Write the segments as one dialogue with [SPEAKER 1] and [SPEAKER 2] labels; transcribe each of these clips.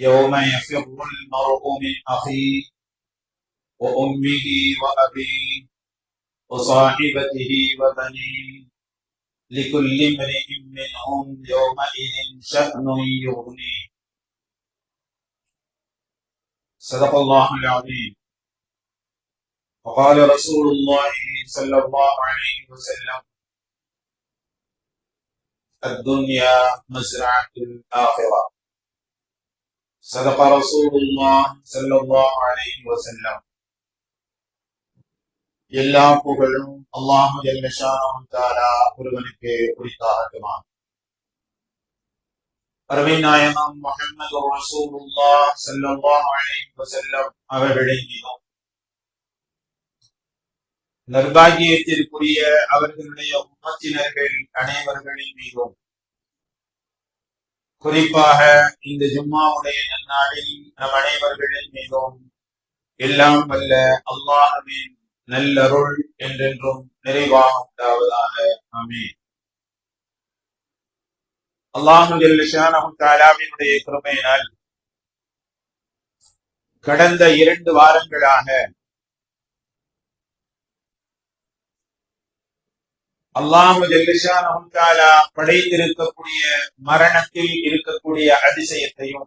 [SPEAKER 1] يوم يفر المرء من أخيه وأمه وأبيه وصاحبته وبنيه لكل امرئ منهم يومئذ شأن يغنيه. صدق الله العظيم. وقال رسول الله صلى الله عليه وسلم الدنيا مزرعة الآخرة. صدق رسول الله صلى الله عليه وسلم எல்லா புகழும் அல்லாஹு ஜல்லஷானஹு தஆலா ஒருவனுக்கு உரித்தாகட்டுமா அருமை நாயகம் முஹம்மது ரசூலுல்லாஹ் ஸல்லல்லாஹு அலைஹி வஸல்லம் அவர்களின் மீதும் நிர்பாகியத்திற்குரிய அவர்களுடைய உம்மத்தினர்கள் அனைவர்களின் மீதும் குறிப்பாக இந்த ஜும்மாவுடைய நன்னாளில் நம் அனைவர்களின் மீதும் எல்லாம் வல்ல அல்லாஹுவின் நல்லருள் என்றென்றும் நிறைவாக உண்டாவதாக. ஆமீன். அல்லாஹுடைய கிருமையினால் கடந்த இரண்டு வாரங்களாக அல்லாம ஜல்லிஷானஹும் படைத்திருக்கக்கூடிய மரணத்தில் இருக்கக்கூடிய அதிசயத்தையும்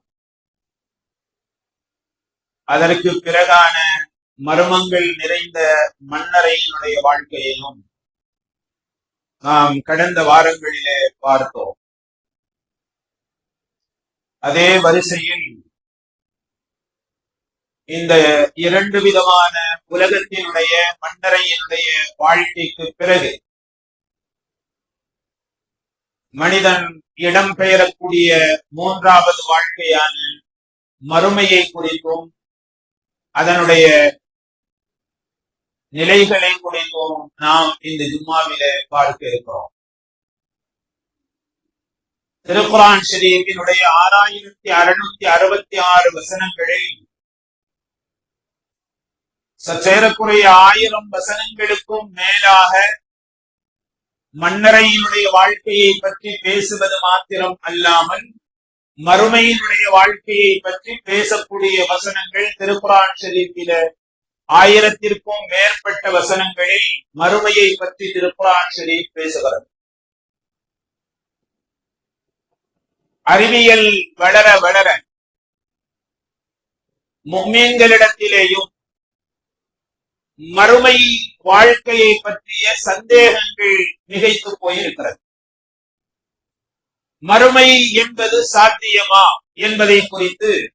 [SPEAKER 1] அதற்கு பிறகான மர்மங்கள் நிறைந்த மன்னரையினுடைய வாழ்க்கையையும் நாம் கடந்த வாரங்களிலே பார்த்தோம். அதே வரிசையில் இந்த இரண்டு விதமான உலகத்தினுடைய மன்னரையினுடைய வாழ்க்கைக்கு பிறகு மனிதன் இடம்பெயரக்கூடிய மூன்றாவது வாழ்க்கையான மறுமையை குறித்தும். அதனுடைய நிலைகளை குறித்தும் நாம் இந்த ஜும்மாவில பார்க்க இருக்கிறோம். திருக்குரான் ஷரீஃபினுடைய ஆறாயிரத்தி அறுநூத்தி அறுபத்தி ஆறு வசனங்களில் சற்றேறக்குறைய ஆயிரம் வசனங்களுக்கும் மேலாக மன்னரையினுடைய வாழ்க்கையை பற்றி பேசுவது மாத்திரம் அல்லாமல் மறுமையினுடைய வாழ்க்கையை பற்றி பேசக்கூடிய வசனங்கள் திருக்குரான் ஷெரீஃபில ஆயிரத்திற்கும் மேற்பட்ட வசனங்களில் மறுமையை பற்றி திருக்குரான் ஷெரீப் பேசுகிறது. அறிவியல் வளர வளர மும்மீன்களிடத்திலேயும் மறுமை வாழ்க்கையை பற்றிய சந்தேகங்கள் மிகைத்து போயிருக்கிறது. மறுமை என்பது சாத்தியமா என்பதை குறித்து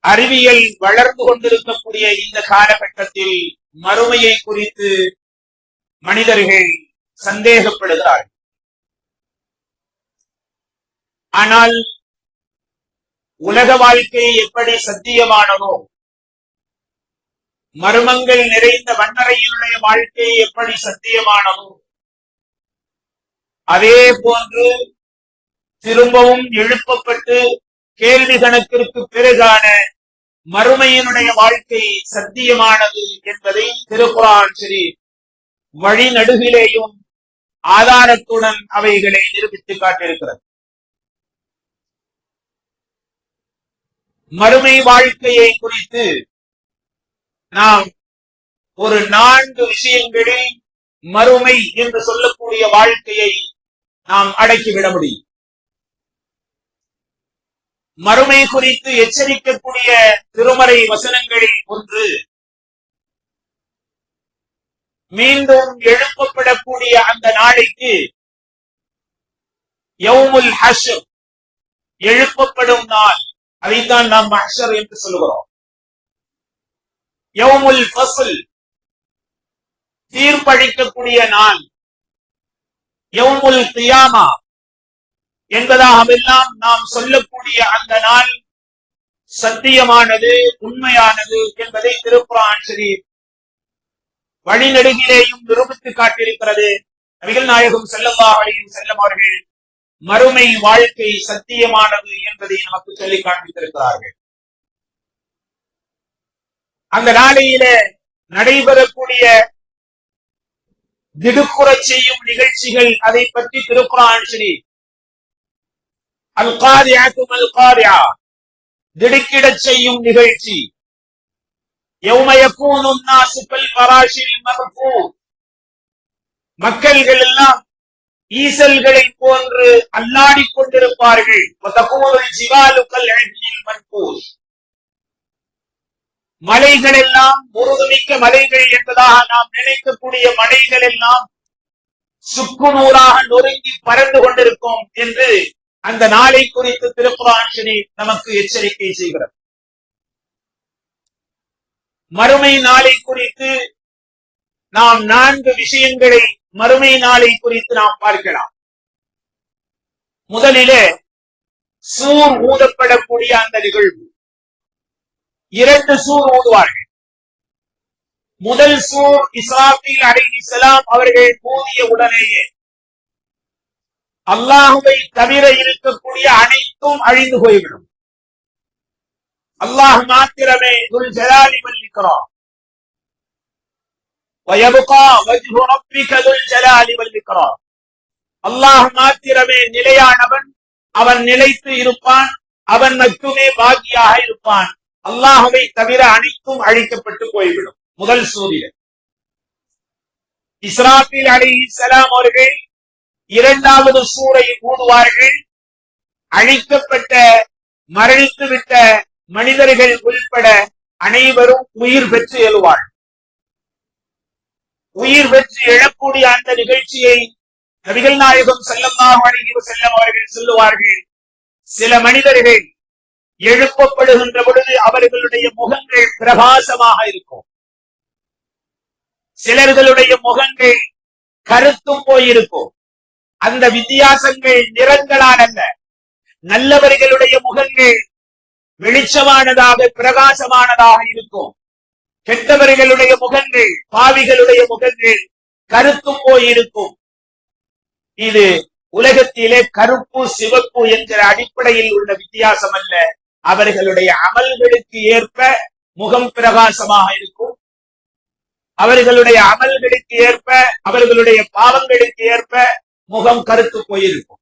[SPEAKER 1] அறிவியல் வளர்ந்து கொண்டிருக்கக்கூடிய இந்த காலகட்டத்தில் மறுமையை குறித்து மனிதர்கள் சந்தேகப்படுகிறார்கள். ஆனால் உலக வாழ்க்கை எப்படி சத்தியமானதோ மர்மங்கள் நிறைந்த வண்ணரையினுடைய வாழ்க்கை எப்படி சத்தியமானதோ அதே போன்று திரும்பவும் எழுப்பப்பட்டு கேள்வி கணக்கிற்கு பிறகான மறுமையினுடைய வாழ்க்கை சத்தியமானது என்பதை திருக்குறான் சரி வழிநடுகிலேயும் ஆதாரத்துடன் அவைகளை நிரூபித்து காட்டியிருக்கிறது. மறுமை வாழ்க்கையை குறித்து நாம் ஒரு நான்கு விஷயங்களில் மறுமை என்று சொல்லக்கூடிய வாழ்க்கையை நாம் அடக்கிவிட முடியும். மறுமை குறித்து எச்சரிக்கக்கூடிய திருமறை வசனங்களில் ஒன்று மீண்டும் எழுப்பப்படக்கூடிய அந்த நாளைக்கு யவுமுல் ஹஷர் எழுப்பப்படும் நாள். அதைத்தான் நாம் மஹர் என்று சொல்லுகிறோம். யவுமுல் பசுல் தீர்ப்பளிக்கக்கூடிய நாள். யவுமுல் கியாமா. என்பதாகவெல்லாம் நாம் சொல்லக்கூடிய அந்த நாள் சத்தியமானது உண்மையானது என்பதை திருப்புரான் ஷரீப் வழிநெடுகிலேயும் நிரூபித்து காட்டியிருக்கிறது. நபிகள் நாயகம் செல்லல்லா அலையும் செல்லம் அவர்கள் மறுமை வாழ்க்கை சத்தியமானது என்பதை நமக்கு சொல்லி காண்பித்திருக்கிறார்கள். அந்த நாளையில நடைபெறக்கூடிய திடுக்குறை செய்யும் நிகழ்ச்சிகள் அதை பற்றி திருக்குறான் சரி அல்காரியாக்கும் அல்காரியா திடுக்கிடச் செய்யும் நிகழ்ச்சி. மக்கள்கள் எல்லாம் ஈசல்களை போன்று அல்லாடி கொண்டிருப்பார்கள். மலைகள் எல்லாம் முருதுமிக்க மலைகள் என்பதாக நாம் நினைக்கக்கூடிய மலைகள் எல்லாம் சுக்குநூறாக நொறுங்கி பறந்து கொண்டிருக்கும் என்று அந்த நாளை குறித்து திருக்குரான் ஷரீப் நமக்கு எச்சரிக்கை செய்கிறது. மறுமை நாளை குறித்து நாம் நான்கு விஷயங்களை மறுமை நாளை குறித்து நாம் பார்க்கலாம். முதலிலே சூர் ஊதப்படக்கூடிய அந்த நிகழ்வு. இரண்டு சூர் ஊதுவார்கள் முதல் சூர் இஸ்ராஃபில் அலஹி சலாம் அவர்கள் ஊதிய உடனேயே அல்லாஹுவை தவிர இருக்கக்கூடிய அனைத்தும் அழிந்து போய்விடும். அல்லாஹ் மாத்திரமே துல் ஜலாலி வல்லிக்கிறோம் அல்லாஹ் மாத்திரமே நிலையானவன் அவன் நிலைத்து இருப்பான் அவன் மட்டுமே பாக்கியாக இருப்பான். அல்லாஹவை தவிர அனைத்தும் அழிக்கப்பட்டு போய்விடும். முதல் சூரியன் இஸ்ராபில் அலி இஸ்லாம் அவர்கள் இரண்டாவது சூரை ஊடுவார்கள் அழிக்கப்பட்ட மரணித்து விட்ட மனிதர்கள் உள்பட அனைவரும் உயிர் பெற்று எழுவார்கள். உயிர் பெற்று எழக்கூடிய அந்த நிகழ்ச்சியை நபிகள் நாயகம் செல்லமாக செல்லம் அவர்கள் சொல்லுவார்கள். சில மனிதர்கள் எழுப்பப்படுகின்ற பொழுது அவர்களுடைய முகங்கள் பிரகாசமாக இருக்கும். சிலர்களுடைய முகங்கள் கருத்தும் போயிருக்கும். அந்த வித்தியாசங்கள் நிறங்களால் அல்ல நல்லவர்களுடைய முகங்கள் வெளிச்சமானதாக பிரகாசமானதாக இருக்கும். கெட்டவர்களுடைய முகங்கள் பாவிகளுடைய முகங்கள் கருத்தும் போயிருக்கும். இது உலகத்திலே கருப்பு சிவப்பு என்கிற அடிப்படையில் உள்ள வித்தியாசம் அல்ல அவர்களுடைய அமல்களுக்கு ஏற்ப முகம் பிரகாசமாக இருக்கும். அவர்களுடைய அமல்களுக்கு ஏற்ப அவர்களுடைய பாவங்களுக்கு ஏற்ப முகம் கருத்து போயிருக்கும்.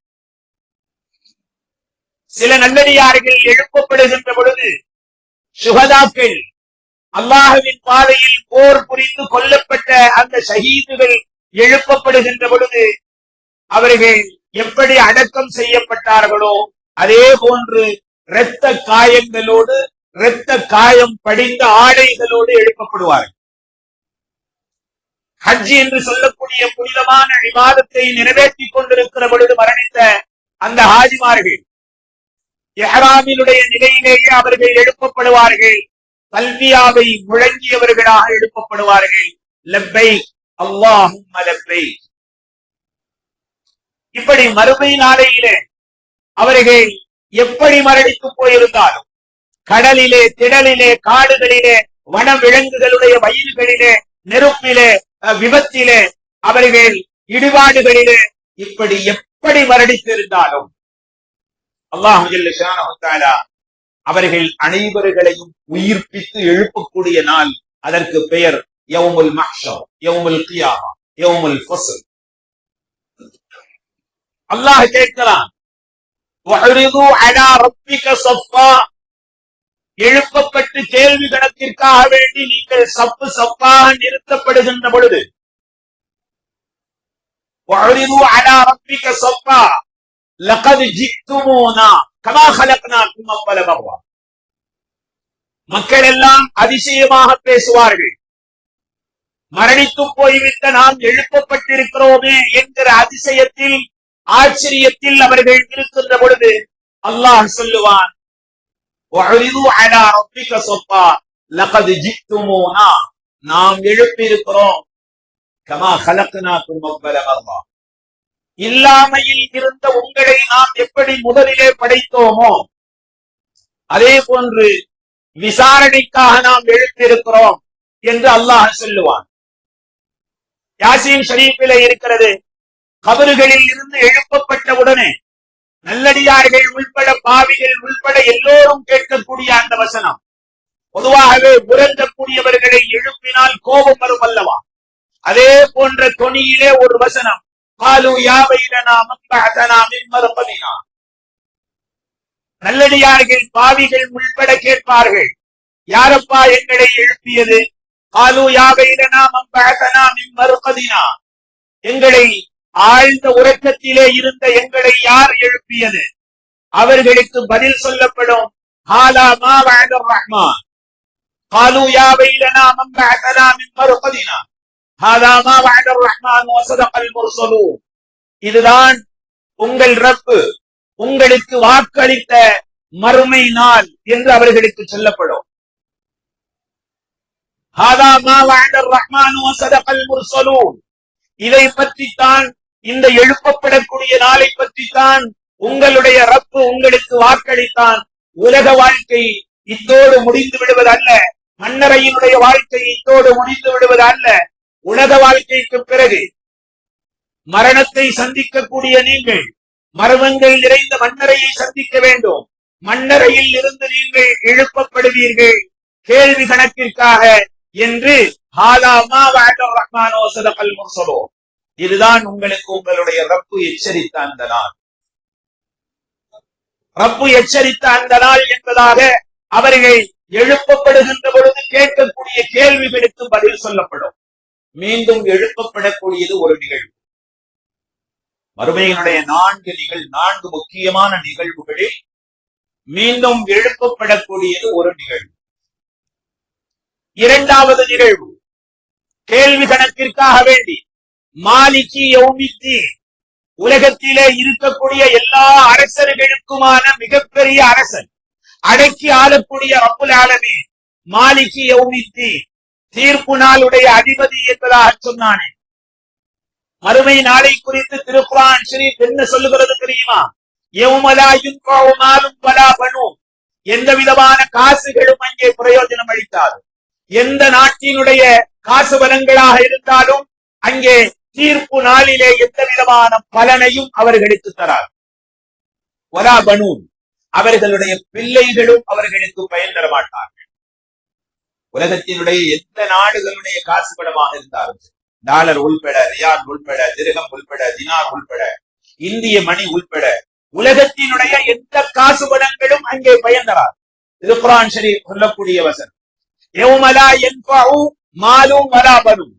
[SPEAKER 1] சில நல்லடியார்கள் எழுப்பப்படுகின்ற பொழுது சுகதாக்கள் அல்லாஹுவின் பாதையில் போர் புரிந்து கொல்லப்பட்ட அந்த ஷஹீதுகள் எழுப்பப்படுகின்ற பொழுது அவர்கள் எப்படி அடக்கம் செய்யப்பட்டார்களோ அதே போன்று இரத்த காயங்களோடு இரத்த காயம் படிந்த ஆடைகளோடு எழுப்பப்படுவார்கள். ஹஜ் என்று சொல்லக்கூடிய புனிதமான விவாதத்தை நிறைவேற்றி கொண்டிருக்கிற பொழுது மரணித்த அந்த ஹாஜிமார்கள் எஹராமினுடைய நிலையிலேயே அவர்கள் எழுப்பப்படுவார்கள். கல்வியாவை முழங்கியவர்களாக எழுப்பப்படுவார்கள். லப்பை அல்லாஹும் லப்பை இப்படி மறுமை நாளையிலே அவர்கள் எப்படி மரணித்து போயிருந்தாலும் கடலிலே திடலிலே காடுகளிலே வன விலங்குகளுடைய வயிறுகளிலே நெருப்பிலே விபத்திலே அவர்கள் இடிபாடுகளிலே இப்படி எப்படி மரணித்திருந்தாலும் அல்லாஹு அவர்கள் அனைவர்களையும் உயிர்ப்பித்து எழுப்பக்கூடிய நாள் அதற்கு பெயர் யௌமுல் மஹ்ஷர் யவுமுல் கியாமா யவுமுல் ஃபஸ்ல். அல்லாஹ் கேட்கிறான் எழுப்பப்பட்டு கேள்வி கணக்கிற்காக வேண்டி நீங்கள் சப்பு சப்பாக நிறுத்தப்படுகின்ற பொழுது. மக்கள் எல்லாம் அதிசயமாக பேசுவார்கள். மரணித்து போய்விட்ட நாம் எழுப்பப்பட்டிருக்கிறோமே என்கிற அதிசயத்தில் ஆச்சரியத்தில் அவர்கள் இருக்கின்ற பொழுது அல்லாஹ் சொல்லுவான் நாம் எழுப்பியிருக்கிறோம் கமா கலக்குனா குடும்பம் இல்லாமையில் இருந்த உங்களை நாம் எப்படி முதலிலே படைத்தோமோ அதே போன்று விசாரணைக்காக நாம் எழுப்பியிருக்கிறோம் என்று அல்லாஹ் சொல்லுவான். யாசின் ஷரீஃபில இருக்கிறது கபறுகளில் இருந்து எழுப்பப்பட்ட உடனே நல்லடியார்கள் உள்பட பாவிகள் உள்பட எல்லோரும் கேட்கக்கூடிய அந்த வசனம். பொதுவாகவே உறங்கக்கூடியவர்களை எழுப்பினால் கோபம் வரும் அல்லவா? அதே போன்ற தொனியிலே ஒரு வசனம். காலு யாவைலனா மம்பஹதனா மின் நல்லடியார்கள் பாவிகள் உள்பட கேட்பார்கள். யாரப்பா எங்களை எழுப்பியது? காலு யாவைலனா மம்பஹதனா மின் எங்களை ஆழ்ந்த உறக்கத்திலே இருந்த எங்களை யார் எழுப்பியது அவர்களுக்கு பதில் சொல்லப்படும் ஹாலா மா வஅத ரஹ்மான் قالوا يا ويلنا من بعثنا من مرقدنا هذا ما وعد الرحمن وصدق المرسلون இதுதான் உங்கள் ரப்பு உங்களுக்கு வாக்களித்த மறுமை நாள் என்று அவர்களுக்கு சொல்லப்படும் هذا ما وعد الرحمن وصدق المرسلون இதை பற்றித்தான் இந்த எழுப்பப்படக்கூடிய நாளை பற்றித்தான் உங்களுடைய ரப்பு உங்களுக்கு வாக்களித்தான். உலக வாழ்க்கை இத்தோடு முடிந்து விடுவது அல்ல. மன்னரையினுடைய வாழ்க்கை இத்தோடு முடிந்து விடுவது அல்ல. உலக வாழ்க்கைக்கு பிறகு மரணத்தை சந்திக்கக்கூடிய நீங்கள் மர்மங்கள் நிறைந்த மன்னரையை சந்திக்க வேண்டும். மன்னரையில் இருந்து நீங்கள் எழுப்பப்படுவீர்கள். கேள்வி கணக்கிற்காக என்று ஹாலாமா வஅதர் ரஹ்மானோ சதபல் முர்சலோ இதுதான் உங்களுக்கு உங்களுடைய ரப்பு எச்சரித்த அந்த நாள். ரப்பு எச்சரித்த அந்த நாள் என்பதாக அவர்கள் எழுப்பப்படுகின்ற பொழுது கேட்கக்கூடிய கேள்விகளுக்கு பதில் சொல்லப்படும். மீண்டும் எழுப்பப்படக்கூடியது ஒரு நிகழ்வு. மறுமையினுடைய நான்கு நிகழ் நான்கு முக்கியமான நிகழ்வுகளில் மீண்டும் எழுப்பப்படக்கூடியது ஒரு நிகழ்வு. இரண்டாவது நிகழ்வு கேள்வி கணக்கிற்காக வேண்டி. மாலிகி யௌமித்தி. உலகத்திலே இருக்கக்கூடிய எல்லா அரசர்களுக்குமான மிகப்பெரிய அரசன் அடக்கி ஆளக்கூடிய அப்புல் ஆலமி மாலிகி யௌமித்தி. தீர்ப்பு நாளுடைய அதிபதி என்பதாக சொன்னானே. மறுமை நாளை குறித்து திருக்குரான் ஸ்ரீ என்ன சொல்லுகிறது தெரியுமா? எவுமலாயும் கோமாலும் பலா பனும் எந்த விதமான காசுகளும் அங்கே பிரயோஜனம் அளிக்காது. எந்த நாட்டினுடைய காசு பலங்களாக இருந்தாலும் அங்கே தீர்ப்பு நாளிலே எந்த விதமான பலனையும் அவர்களுக்கு தரார் வலா பனூன். அவர்களுடைய பிள்ளைகளும் அவர்களுக்கு பயன் தர மாட்டார்கள். உலகத்தினுடைய எந்த நாடுகளுடைய காசு படமாக இருந்தாலும் டாலர் உள்பட ரியால் உள்பட திருகம் உள்பட தினார் உள்பட இந்திய மணி உள்பட உலகத்தினுடைய எந்த காசு படங்களும் அங்கே பயன் தரார் இது குரான் ஷரீப் சொல்லக்கூடிய வசனம். யௌமலா மாலும் வலா பனும்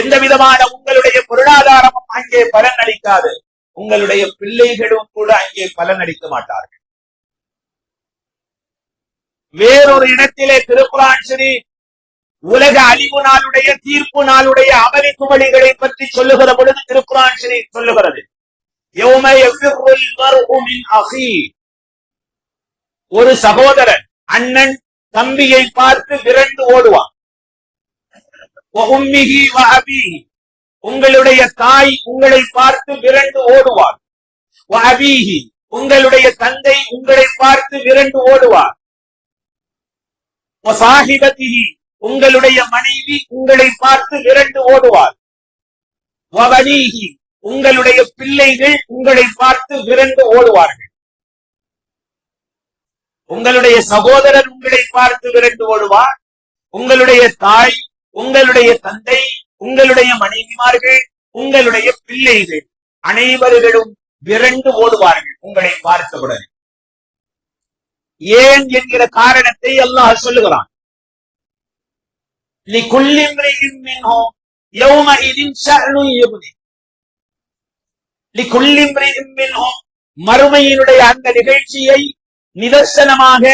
[SPEAKER 1] எந்த விதமான உங்களுடைய பொருளாதாரமும் அங்கே பலன் அளிக்காது உங்களுடைய பிள்ளைகளும் கூட அங்கே பலன் அளிக்க மாட்டார்கள். வேறொரு இடத்திலே திருக்குரான் சரி உலக அழிவு நாளுடைய தீர்ப்பு நாளுடைய அமளி குமளிகளை பற்றி சொல்லுகிற பொழுது திருக்குரான் சொல்லுகிறது. ஒரு சகோதரன் அண்ணன் தம்பியை பார்த்து விரண்டு ஓடுவான். உங்களுடைய தாய் உங்களை பார்த்து விரண்டு ஓடுவார் அபீஹி. உங்களுடைய தந்தை உங்களை பார்த்து விரண்டு ஓடுவார். உங்களுடைய மனைவி உங்களை பார்த்து விரண்டு ஓடுவார். உங்களுடைய பிள்ளைகள் உங்களை பார்த்து விரண்டு ஓடுவார்கள். உங்களுடைய சகோதரர் உங்களை பார்த்து விரண்டு ஓடுவார். உங்களுடைய தாய் உங்களுடைய தந்தை உங்களுடைய மனைவிமார்கள் உங்களுடைய பிள்ளைகள் அனைவர்களும் விரண்டு ஓடுவார்கள் உங்களை பார்த்தவுடன் ஏன் என்கிற காரணத்தை அல்லாஹ் சொல்லுகிறான். மறுமையினுடைய அந்த நிகழ்ச்சியை நிதர்சனமாக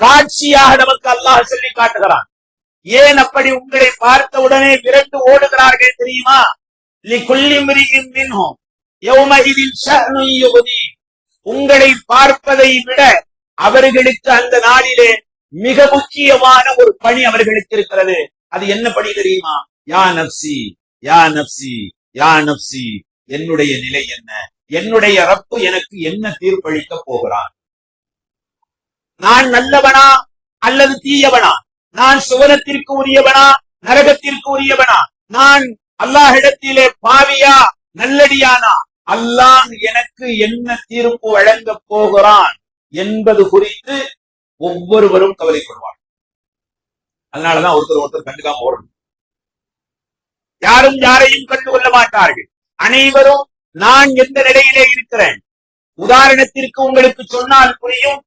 [SPEAKER 1] காட்சியாக நமக்கு அல்லாஹ் சொல்லி காட்டுகிறான். ஏன் அப்படி உங்களை பார்த்த உடனே விரண்டு ஓடுகிறார்கள் தெரியுமா? உங்களை பார்ப்பதை விட அவர்களுக்கு அந்த நாளிலே மிக முக்கியமான ஒரு பணி அவர்களுக்கு இருக்கிறது. அது என்ன பணி தெரியுமா? யா நப்சி யா நப்சி யா நப்சி என்னுடைய நிலை என்ன? என்னுடைய ரப்பு எனக்கு என்ன தீர்ப்பளிக்க போகிறான்? நான் நல்லவனா அல்லது தீயவனா? நான் சுவனத்திற்கு உரியவனா? நரகத்திற்கு உரியவனா? நான் அல்லாஹிடத்திலே பாவியா? நல்லடியானா? அல்லாஹ் எனக்கு என்ன தீர்ப்பு வழங்கப் போகிறான் என்பது குறித்து ஒவ்வொருவரும் கவலைப்படுவார் அதனாலதான் ஒருத்தர் ஒருத்தர் கண்டுக்காம ஓடணும். யாரும் யாரையும் கண்டுகொள்ள மாட்டார்கள். அனைவரும் நான் எந்த நிலையிலே இருக்கிறேன்? உதாரணத்திற்கு உங்களுக்கு சொன்னால் புரியும்.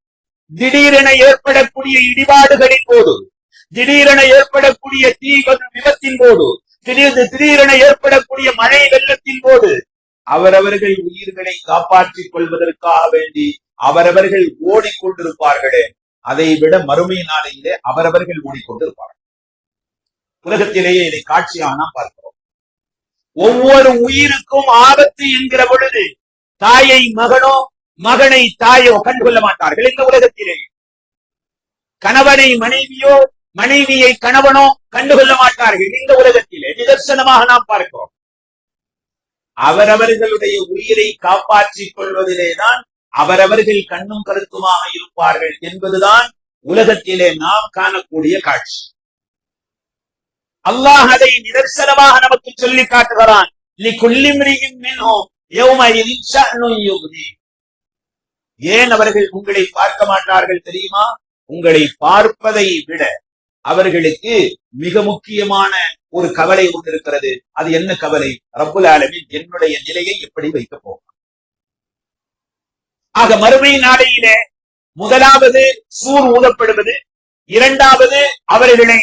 [SPEAKER 1] திடீரென ஏற்படக்கூடிய இடிபாடுகளின் போது திடீரென ஏற்படக்கூடிய தீ விபத்தின் போது திடீர் திடீரென ஏற்படக்கூடிய மழை வெள்ளத்தின் போது அவரவர்கள் உயிர்களை காப்பாற்றிக் கொள்வதற்காக வேண்டி அவரவர்கள் ஓடிக்கொண்டிருப்பார்களே அதை விட மறுமை நாளையிலே அவரவர்கள் ஓடிக்கொண்டிருப்பார்கள். உலகத்திலேயே இதை காட்சியாக நாம் பார்க்கிறோம். ஒவ்வொரு உயிருக்கும் ஆபத்து என்கிற பொழுது தாயை மகனோ மகனை தாயோ கண்டுகொள்ள மாட்டார்கள் இந்த உலகத்திலே. கணவனை மனைவியோ மனைவியை கணவனோ கண்டுகொள்ள மாட்டார்கள். இந்த உலகத்திலே நிதர்சனமாக நாம் பார்க்கிறோம். அவரவர்களுடைய உயிரை காப்பாற்றிக் கொள்வதிலேதான் அவரவர்கள் கண்ணும் கருத்துமாக இருப்பார்கள் என்பதுதான் உலகத்திலே நாம் காணக்கூடிய காட்சி. அல்லாஹ் அதை நிதர்சனமாக நமக்கு சொல்லி காட்டுகிறான். ஏன் அவர்கள் உங்களை பார்க்க மாட்டார்கள் தெரியுமா? உங்களை பார்ப்பதை விட அவர்களுக்கு மிக முக்கியமான ஒரு கவலை ஒன்று இருக்கிறது. அது என்ன கவலை? ரப்புல் ஆலமின் என்னுடைய நிலையை எப்படி வைக்க போகும் ஆக மறுமை நாளையிலே முதலாவது சூர் ஊதப்படுவது இரண்டாவது அவர்களை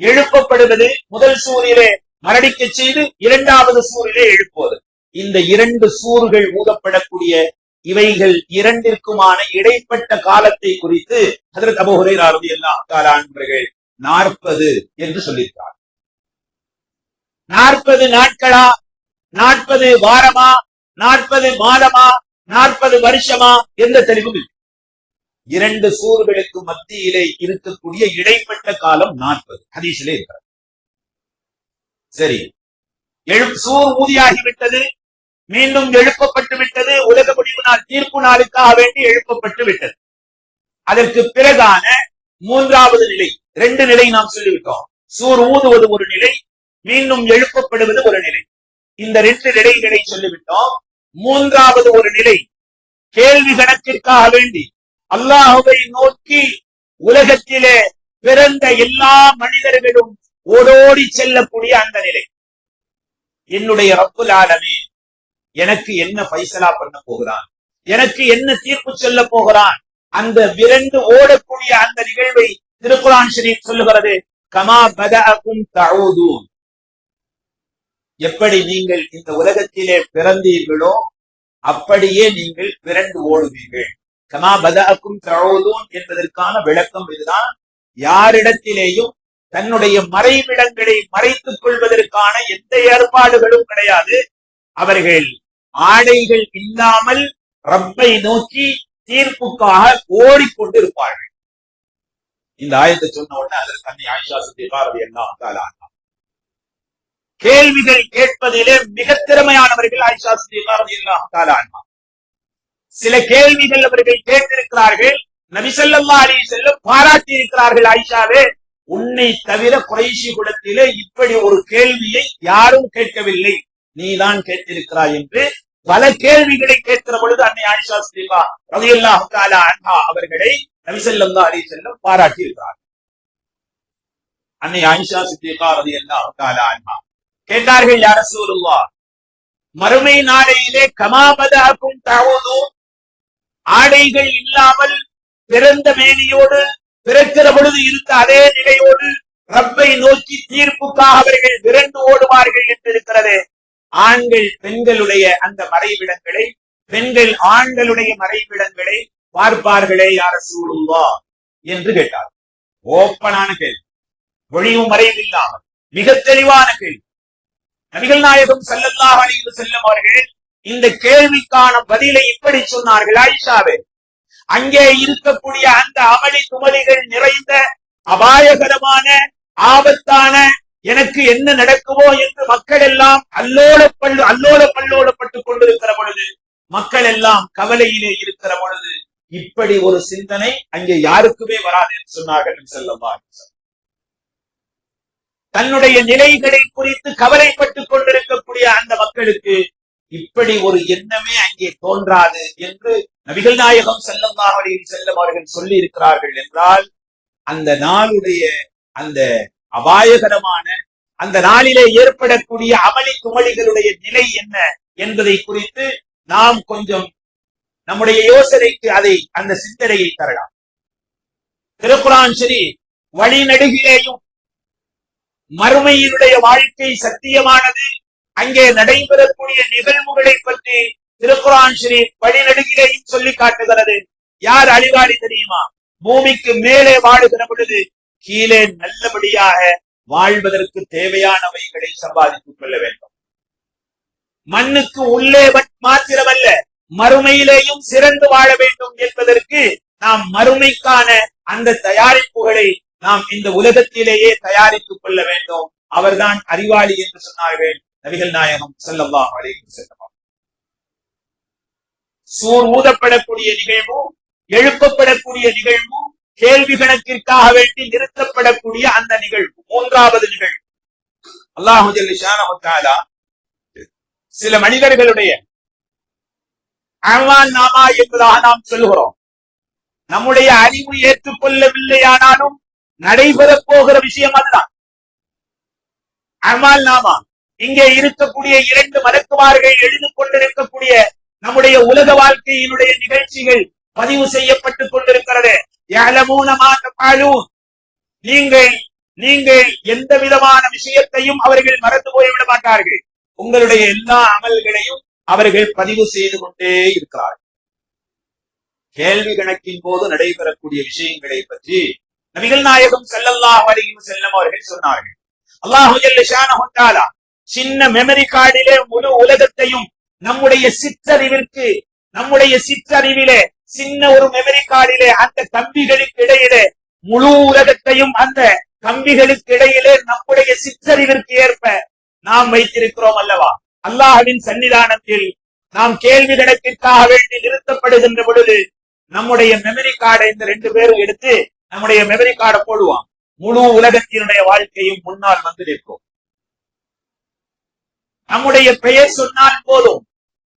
[SPEAKER 1] எழுப்பப்படுவது முதல் சூரிலே மரடிக்க செய்து இரண்டாவது சூரிலே எழுப்புவது. இந்த இரண்டு சூர்கள் ஊதப்படக்கூடிய இவைகள் இரண்டிற்குமான இடைப்பட்ட காலத்தை குறித்து அதற்கு அபுஹுரை எல்லாம் காலான்பர்கள் நாற்பது என்று சொல்லியிருக்கார் நாற்பது நாட்களா? நாற்பது வாரமா? நாற்பது மாதமா? நாற்பது வருஷமா? எந்த தெளிவும் இல்லை. இரண்டு சூர்களுக்கு மத்தியிலே இருக்கக்கூடிய இடைப்பட்ட காலம் நாற்பது. ஹதீஸிலே இருக்கிறது. சரி. சூர் ஊதியாகிவிட்டது. மீண்டும் எழுப்பப்பட்டு விட்டது. உலக முடிவு நாள் தீர்ப்பு நாளுக்காக வேண்டி எழுப்பப்பட்டு விட்டது. அதற்கு பிறகான மூன்றாவது நிலை. ரெண்டு நிலை நாம் சொல்லிவிட்டோம். சூர் ஊதுவது ஒரு நிலை மீண்டும் எழுப்பப்படுவது ஒரு நிலை. இந்த ரெண்டு நிலைகளை சொல்லிவிட்டோம். மூன்றாவது ஒரு நிலை கேள்வி கணக்கிற்காக வேண்டி அல்லாஹுவை நோக்கி உலகத்திலே பிறந்த எல்லா மனிதர்களும் ஓடோடி செல்லக்கூடிய அந்த நிலை. என்னுடைய ரப்புல் ஆலமே எனக்கு என்ன பைசலா பண்ண போகிறான்? எனக்கு என்ன தீர்ப்பு சொல்ல போகிறான்? அந்த விரண்டு ஓடக்கூடிய அந்த நிகழ்வை திருக்குரான் ஷரீப் சொல்லுகிறது கமா பதகும் எப்படி நீங்கள் இந்த உலகத்திலே பிறந்தீர்களோ அப்படியே நீங்கள் பிறண்டு ஓடுவீர்கள். கமா பதகும் தழுதூன் என்பதற்கான விளக்கம் இதுதான். யாரிடத்திலேயும் தன்னுடைய மறைவிடங்களை மறைத்துக் கொள்வதற்கான எந்த ஏற்பாடுகளும் கிடையாது. அவர்கள் ஆடைகள் இல்லாமல் ரப்பை நோக்கி தீர்ப்புக்காக ஓடிக்கொண்டிருப்பார்கள். இந்த ஆயத்தை சொன்ன உடனே அதற்கு அன்னை ஆயிஷா சுத்திகாரதி எல்லாம் கேள்விகள் கேட்பதிலே மிக திறமையானவர்கள் ஆயிஷா சுத்திகாரதி எல்லாம் சில கேள்விகள் அவர்கள் கேட்டிருக்கிறார்கள். நபிசல்லா அலி செல்லும் பாராட்டி இருக்கிறார்கள் ஆயிஷாவே உன்னை தவிர குறைசி குலத்திலே இப்படி ஒரு கேள்வியை யாரும் கேட்கவில்லை. நீதான் கேட்டிருக்கிறாய் என்று பல கேள்விகளை கேட்கிற பொழுது அன்னை ஆயிஷா சிலா ரவியல்லாஹு தாலா அன்ஹா அவர்களை நபிசல்லா அலி செல்லம் பாராட்டி இருக்கிறார். அன்னை ஆயிஷா சித்திகா ரவியல்லாஹு தாலா அன்ஹா. கேட்டார்கள் யார சூருல்லா மறுமை நாளையிலே கமாபதாக்கும் தவதும் ஆடைகள் இல்லாமல் பிறந்த மேனியோடு பிறக்கிற பொழுது இருந்த அதே நிலையோடு ரப்பை நோக்கி தீர்ப்புக்காக அவர்கள் விரண்டு ஓடுவார்கள் என்று இருக்கிறது ஆண்கள் பெண்களுடைய அந்த மறைவிடங்களை பெண்கள் ஆண்களுடைய மறைவிடங்களை பார்ப்பார்களே யார சூடுவா என்று கேட்டார். ஓப்பனான கேள்வி. ஒழிவு மறைவு இல்லாமல் மிக தெளிவான கேள்வி. நபிகள் நாயகம் செல்லல்லா அழிவு செல்லும் அவர்கள் இந்த கேள்விக்கான பதிலை இப்படி சொன்னார்கள். ஆயிஷாவே அங்கே இருக்கக்கூடிய அந்த அமளி துமலிகள் நிறைந்த அபாயகரமான ஆபத்தான எனக்கு என்ன நடக்குமோ என்று மக்கள் எல்லாம் அல்லோல பல்லு அல்லோல பல்லோலப்பட்டுக் கொண்டிருக்கிற பொழுது மக்கள் எல்லாம் கவலையிலே இருக்கிற பொழுது இப்படி ஒரு சிந்தனை அங்கே யாருக்குமே வராது என்று சொன்னார்கள் செல்லம்மா தன்னுடைய நிலைகளை குறித்து கவலைப்பட்டுக் கொண்டிருக்கக்கூடிய அந்த மக்களுக்கு இப்படி ஒரு எண்ணமே அங்கே தோன்றாது என்று நபிகள் நாயகம் செல்லம்மா செல்லம் அவர்கள் சொல்லி இருக்கிறார்கள் என்றால் அந்த நாளுடைய அந்த அபாயகரமான அந்த நாளிலே ஏற்படக்கூடிய அமளி துமளிகளுடைய நிலை என்ன என்பதை குறித்து நாம் கொஞ்சம் நம்முடைய யோசனைக்கு அதை அந்த சிந்தனையை தரலாம். திருக்குரான் சரி வழிநடுகிலேயும் மறுமையினுடைய வாழ்க்கை சத்தியமானது அங்கே நடைபெறக்கூடிய நிகழ்வுகளை பற்றி திருக்குரான் ஸ்ரீ வழிநடுகிலேயும் சொல்லி காட்டுகிறது. யார் அழிவாளி தெரியுமா? பூமிக்கு மேலே வாழுகிற பொழுது கீழே நல்லபடியாக வாழ்வதற்கு தேவையானவைகளை சம்பாதித்துக் கொள்ள வேண்டும். மண்ணுக்கு உள்ளே மாத்திரமல்ல மறுமையிலேயும் சிறந்து வாழ வேண்டும் என்பதற்கு நாம் மறுமைக்கான அந்த தயாரிப்புகளை நாம் இந்த உலகத்திலேயே தயாரித்துக் கொள்ள வேண்டும். அவர்தான் அறிவாளி என்று சொன்னார்கள் நபிகள் நாயகம் செல்லவா அழைத்து செல்லவா சூர் ஊதப்படக்கூடிய நிகழ்வும் எழுப்பப்படக்கூடிய நிகழ்வும் கேள்வி கணக்கிற்காக வேண்டி நிறுத்தப்படக்கூடிய அந்த நிகழ்வு மூன்றாவது நிகழ்வு. அல்லாஹு சில மனிதர்களுடைய நாமா என்பதாக நாம் சொல்கிறோம். நம்முடைய அறிவு ஏற்றுக்கொள்ளவில்லையானாலும் நடைபெறப் போகிற விஷயம் அதுதான். அமால் நாமா இங்கே இருக்கக்கூடிய இரண்டு மலக்குமார்கள் எழுது கொண்டிருக்கக்கூடிய நம்முடைய உலக வாழ்க்கையினுடைய நிகழ்ச்சிகள் பதிவு செய்யப்பட்டுக் கொண்டிருக்கிறது. நீங்கள் நீங்கள் எந்த விதமான விஷயத்தையும் அவர்கள் மறந்து போய்விட மாட்டார்கள். உங்களுடைய எல்லா அமல்களையும் அவர்கள் பதிவு செய்து கொண்டே இருக்கிறார்கள். கேள்வி கணக்கின் போது நடைபெறக்கூடிய விஷயங்களை பற்றி நபிகள் நாயகம் செல்லல்லாஹ் வரையும் செல்லும் அவர்கள் சொன்னார்கள். அல்லாஹு சின்ன மெமரி கார்டிலே முழு உலகத்தையும் நம்முடைய சிற்றறிவிற்கு நம்முடைய சிற்றறிவிலே சின்ன ஒரு மெமரி கார்டிலே அந்த கம்பிகளுக்கு இடையிலே முழு உலகத்தையும் அந்த கம்பிகளுக்கு இடையிலே நம்முடைய சிற்றறிவிற்கு ஏற்ப நாம் வைத்திருக்கிறோம் அல்லவா? அல்லாஹவின் சன்னிதானத்தில் நாம் கேள்வி கணக்கிற்காக வேண்டி நிறுத்தப்படுகின்ற பொழுது நம்முடைய மெமரி கார்டை இந்த ரெண்டு பேரும் எடுத்து நம்முடைய மெமரி கார்டை போடுவான். முழு உலகத்தினுடைய வாழ்க்கையும் முன்னால் வந்து நிற்கும். நம்முடைய பெயர் சொன்னால் போதும்.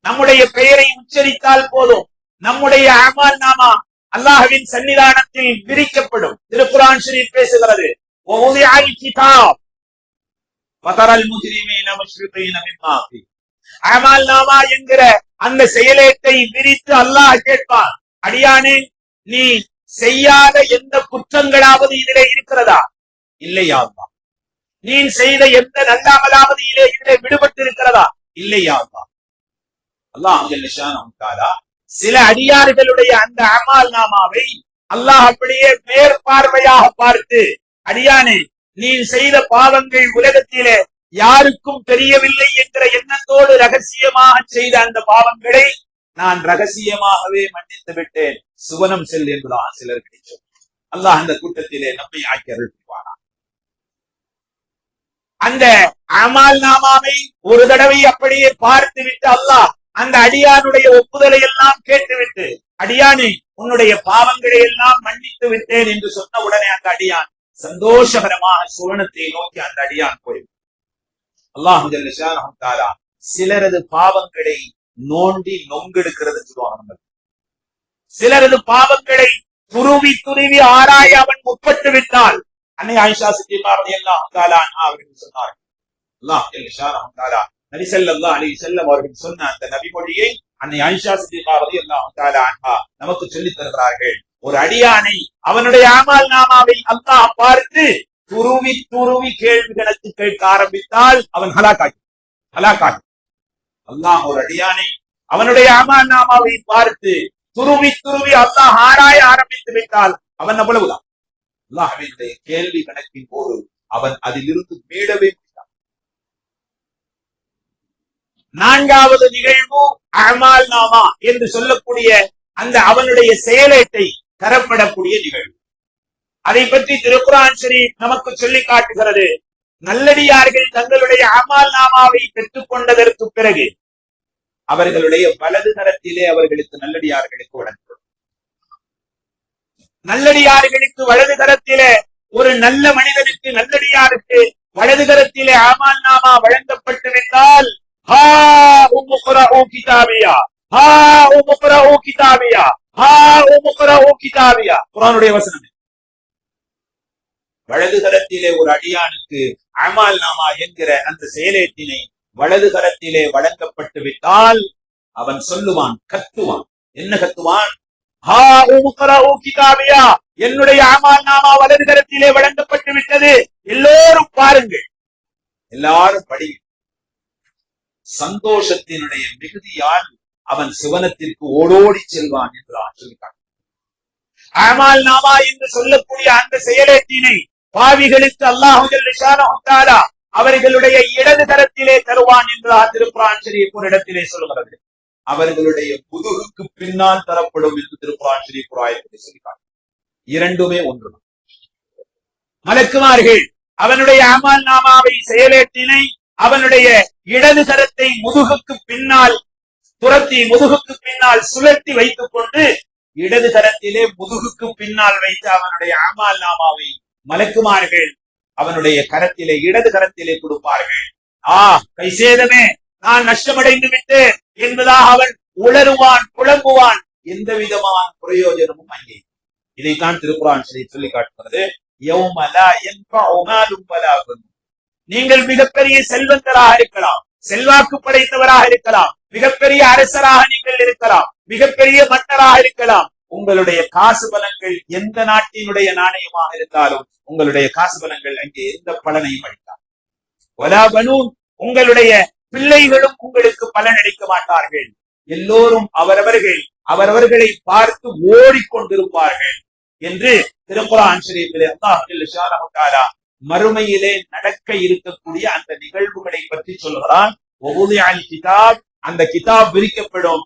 [SPEAKER 1] நம்முடைய பெயரை உச்சரித்தால் போதும். நம்முடைய அமால் நாமா அல்லாஹவின் சன்னிதானத்தில் விரிக்கப்படும். திருக்குரான் ஷரீப் பேசுகிறது. அமால் நாமா என்கிற அந்த செயலேட்டை விரித்து அல்லாஹ் கேட்பான் அடியானே நீ செய்யாத எந்த குற்றங்களாவது இதிலே இருக்கிறதா? இல்லையாமா நீ செய்த எந்த நல்லாமலாவது இதிலே இதிலே விடுபட்டு இருக்கிறதா இல்லையாமா அல்லாஹ். சில அடியார்களுடைய அந்த அமால் நாமாவை அல்லாஹ் அப்படியே மேற்பார்வையாக பார்த்து அடியானே நீ செய்த பாவங்கள் உலகத்திலே யாருக்கும் தெரியவில்லை என்ற எண்ணத்தோடு ரகசியமாக செய்த அந்த பாவங்களை நான் ரகசியமாகவே மன்னித்து விட்டேன். சுவனம் செல் என்பதாக சிலர் கிடைச்சோம் அல்லாஹ் அந்த கூட்டத்திலே நம்மை ஆக்கி அருள்வானா அந்த அமால் நாமாவை ஒரு தடவை அப்படியே பார்த்து விட்டு அல்லாஹ் அந்த அடியானுடைய ஒப்புதலை எல்லாம் கேட்டுவிட்டு அடியானே உன்னுடைய பாவங்களை எல்லாம் மன்னித்து விட்டேன் என்று சொன்ன உடனே அந்த அடியான் சந்தோஷகரமாக சுவனத்தை நோக்கி அந்த அடியான் போய் அல்லாஹு சிலரது பாவங்களை நோண்டி நொங்கெடுக்கிறது சொல்லுவாங்க சிலரது பாவங்களை துருவி துருவி ஆராய அவன் முற்பட்டு விட்டால் அன்னை ஆயிஷா சித்திமாரதி எல்லாம் அவர்கள் சொன்னார்கள். அல்லாஹ் அலி செல்லம் அவர்கள் சொன்ன அந்த நபிமொழியை அன்னை ஆயிஷா நமக்கு சொல்லித் தருகிறார்கள். ஒரு அடியானை அவனுடைய ஆமால் நாமாவை அல்லாஹ் பார்த்து துருவி துருவி கேள்வி கணக்கு கேட்க ஆரம்பித்தால் அவன் ஹலாக்காகி ஹலாக்காகி. அல்லாஹ் ஒரு அடியானை அவனுடைய ஆமால் நாமாவை பார்த்து துருவி துருவி அல்லாஹ் ஆராய ஆரம்பித்து விட்டால் அவன் அவ்வளவுதான். அல்லாஹினுடைய கேள்வி கணக்கின் போது அவன் அதிலிருந்து மீளவே நான்காவது நிகழ்வு அமால் நாமா என்று சொல்லக்கூடிய அந்த அவனுடைய செயலேட்டை தரப்படக்கூடிய நிகழ்வு. அதை பற்றி திருக்குரான் ஷரீப் நமக்கு சொல்லி காட்டுகிறது. நல்லடியார்கள் தங்களுடைய அமால் நாமாவை பெற்றுக் கொண்டதற்கு பிறகு அவர்களுடைய வலது தரத்திலே அவர்களுக்கு நல்லடியார்களுக்கு வழங்கப்படும். நல்லடியார்களுக்கு வலது கரத்திலே ஒரு நல்ல மனிதனுக்கு நல்லடியாருக்கு வலது கரத்திலே ஆமால் நாமா வழங்கப்பட்டு ஹா உம்முக்ரஹு கிதாபியா ஹா உம்முக்ரஹு கிதாபியா ஹா உம்முக்ரஹு கிதாபியா குர்ஆனுடைய வசனம். வலது கரத்திலே ஒரு அடியானுக்கு அமால் நாமா என்கிற அந்த செயலேட்டினை வலது கரத்திலே வழங்கப்பட்டு விட்டால் அவன் சொல்லுவான் கத்துவான். என்ன கத்துவான்? ஹா உம்முக்ரஹு கிதாபியா என்னுடைய அமால் நாமா வலது கரத்திலே வழங்கப்பட்டு விட்டது. எல்லோரும் பாருங்கள். எல்லாரும் படி சந்தோஷத்தினுடைய மிகுதியால் அவன் சிவனத்திற்கு ஓடோடி செல்வான் என்று சொல்லிட்டான் அமால் நாமா என்று சொல்லக்கூடிய அந்த செயலேற்றினை பாவிகளுக்கு அல்லாஹு ஜல்ல அவர்களுடைய இடது தரத்திலே தருவான் என்று திருப்புரான் ஷரீஃப் ஒரு இடத்திலே சொல்கிறது அவர்களுடைய முதுகுக்கு பின்னால் தரப்படும் என்று திருப்புரான் ஷரீஃப் ஒரு சொல்கிறார் இரண்டுமே ஒன்றுதான். மலக்குமார்கள் அவனுடைய அமல் நாமாவை செயலேற்றினை அவனுடைய இடது கரத்தை முதுகுக்கு பின்னால் துரத்தி முதுகுக்கு பின்னால் சுழற்றி வைத்துக் கொண்டு இடது கரத்திலே முதுகுக்கு பின்னால் வைத்து அவனுடைய அமால் நாமாவை மலக்குமார்கள் அவனுடைய கரத்திலே இடது கரத்திலே கொடுப்பார்கள். ஆ கைசேதமே நான் நஷ்டமடைந்து விட்டேன் என்பதாக அவன் உளருவான் புலம்புவான். எந்த விதமான பிரயோஜனமும் அங்கே. இதைத்தான் திருக்குறான் சொல்லி சொல்லி காட்டுகிறது. யௌம லா யன்ஃபஉ மாலும் நீங்கள் மிகப்பெரிய செல்வந்தராக இருக்கலாம் செல்வாக்கு படைத்தவராக இருக்கலாம் மிகப்பெரிய அரசராக நீங்கள் இருக்கலாம் மிகப்பெரிய மன்னராக இருக்கலாம். உங்களுடைய காசு பலங்கள் எந்த நாட்டினுடைய நாணயமாக இருந்தாலும் உங்களுடைய காசு பலங்கள் அங்கே எந்த பலனையும் அளிக்காது. உங்களுடைய பிள்ளைகளும் உங்களுக்கு பலன் அளிக்க மாட்டார்கள். எல்லோரும் அவரவர்கள் அவரவர்களை பார்த்து ஓடிக்கொண்டிருப்பார்கள் என்று திருக்குறான் ஷரீஃபிலே அல்லாஹ் மறுமையிலே நடக்க இருக்கக்கூடிய அந்த நிகழ்வுகளை பற்றி சொல்கிறான் கிதாப் அந்த கிதாப் விரிக்கப்படும்.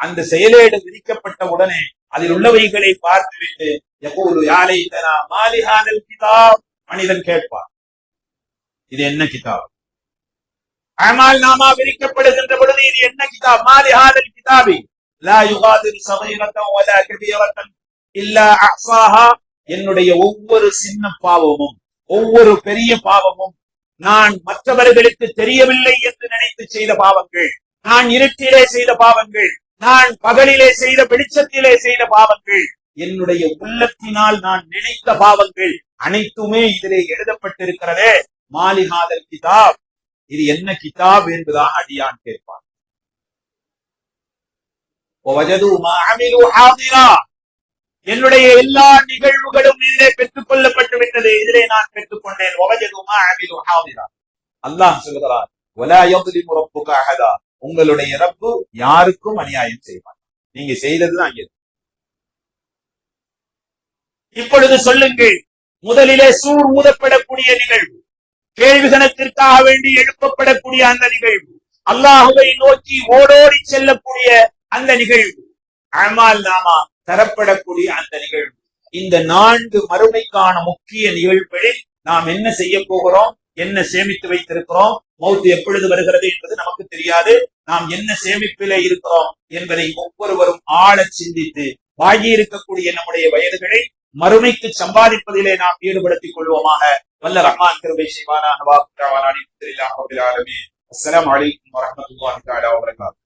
[SPEAKER 1] அந்த செயலேடு விரிக்கப்பட்ட உடனே அதில் உள்ளவைகளை பார்த்துவிட்டு எப்போது யாரை தரா மாலிஹானல் கிதாப் மனிதன் கேட்பார் இது என்ன கிதாப்? ஆனால் நாமா விரிக்கப்படுகின்ற உடனே இது என்ன கிதாப்? மாலிஹானல் கிதாபி லா யுகாதிரு சமீரத்தம் வலா கபீரத்தன் இல்லா அஹ்சாஹா என்னுடைய ஒவ்வொரு சின்ன பாவமும் ஒவ்வொரு பெரிய பாவமும் நான் மற்றவர்களுக்கு தெரியவில்லை என்று நினைத்து செய்த பாவங்கள் நான் இருட்டிலே செய்த பாவங்கள் நான் பகலிலே செய்த வெளிச்சத்திலே செய்த பாவங்கள் என்னுடைய உள்ளத்தினால் நான் நினைத்த பாவங்கள் அனைத்துமே இதிலே எழுதப்பட்டிருக்கிறதே. மாலிகாதல் கிதாப். இது என்ன கிதாப் என்பதாக அடியான் கேட்பான். என்னுடைய எல்லா நிகழ்வுகளும் இதிலே பெற்றுக் கொள்ளப்பட்டு விட்டது இதிலே நான் பெற்றுக் கொண்டேன். அல்லாஹ் சொல்கிறார் உங்களுடைய இறப்பு யாருக்கும் அநியாயம் செய்வார் நீங்க செய்ததுதான் இப்பொழுது சொல்லுங்கள் முதலிலே சூர் ஊதப்படக்கூடிய நிகழ்வு கேள்விகணத்திற்காக வேண்டி எழுப்பப்படக்கூடிய அந்த நிகழ்வு அல்லாஹுவை நோக்கி ஓடோடி செல்லக்கூடிய அந்த நிகழ்வு அமால் நாமா தரப்படக்கூடிய அந்த நிகழ்வு. இந்த நான்கு மறுமைக்கான முக்கிய நிகழ்வுகளில் நாம் என்ன செய்ய போகிறோம்? என்ன சேமித்து வைத்திருக்கிறோம்? மௌத்து எப்பொழுது வருகிறது என்பது நமக்கு தெரியாது. நாம் என்ன சேமிப்பிலே இருக்கிறோம் என்பதை ஒவ்வொருவரும் ஆழ சிந்தித்து வாங்கி இருக்கக்கூடிய நம்முடைய வயதுகளை மறுமைக்கு சம்பாதிப்பதிலே நாம் ஈடுபடுத்திக் கொள்வோமாக. வல்ல ரஹ்மான் கிருபை செய்வானா வாக்குறாவானாடி அஸ்ஸலாமு அலைக்கும் வரஹ்மத்துல்லாஹி வபரகாத்துஹு